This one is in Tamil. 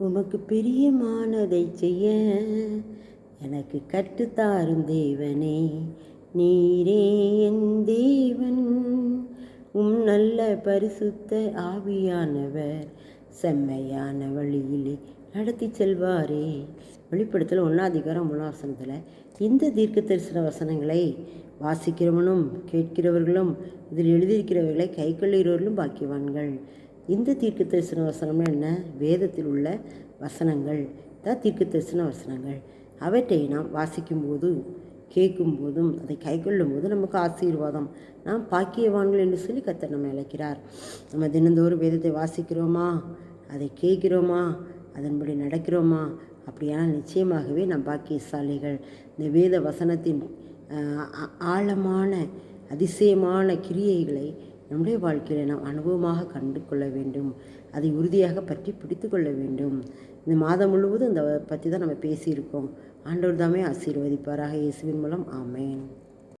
உமக்கு பிரியமானதை செய்ய எனக்கு கற்றுத்தாரும் தேவனே. நீரே என் தேவன் உம் நல்ல பரிசுத்த ஆவியானவர் செம்மையான வழியிலே நடத்தி செல்வாரே. வெளிப்படுத்தல் ஒன்றாதிகாரம் மூலாசனத்தில் இந்த தீர்க்க தரிசன வசனங்களை வாசிக்கிறவனும் கேட்கிறவர்களும் இதில் எழுதியிருக்கிறவர்களை கை கொள்ளுகிறவர்களும் பாக்கியவான்கள். இந்த தீர்க்க தரிசன வசனம்னா என்ன? வேதத்தில் உள்ள வசனங்கள். தான் தீர்க்க தரிசன வசனங்கள். அவற்றை நாம் வாசிக்கும்போது கேட்கும்போதும் அதை கைகொள்ளும் போது நமக்கு ஆசீர்வாதம். நாம் பாக்கியவான்கள் என்று சொல்லி கத்தர் நம்ம அழைக்கிறார். நம்ம தினந்தோறும் வேதத்தை வாசிக்கிறோமா? அதை கேட்கிறோமா? அதன்படி நடக்கிறோமா? அப்படியானால் நிச்சயமாகவே நம் பாக்கியசாலிகள். இந்த வேத வசனத்தின் ஆழமான அதிசயமான கிரியைகளை நம்முடைய வாழ்க்கையில் நாம் அனுபவமாக கண்டு கொள்ள வேண்டும். அதை உறுதியாக பற்றி பிடித்து கொள்ள வேண்டும். இந்த மாதம் முழுவதும் இந்த பற்றி தான் நம்ம பேசியிருக்கோம். ஆண்டவர் தாமே ஆசீர்வதிப்பாராக இயேசுவின் மூலம். ஆமேன்.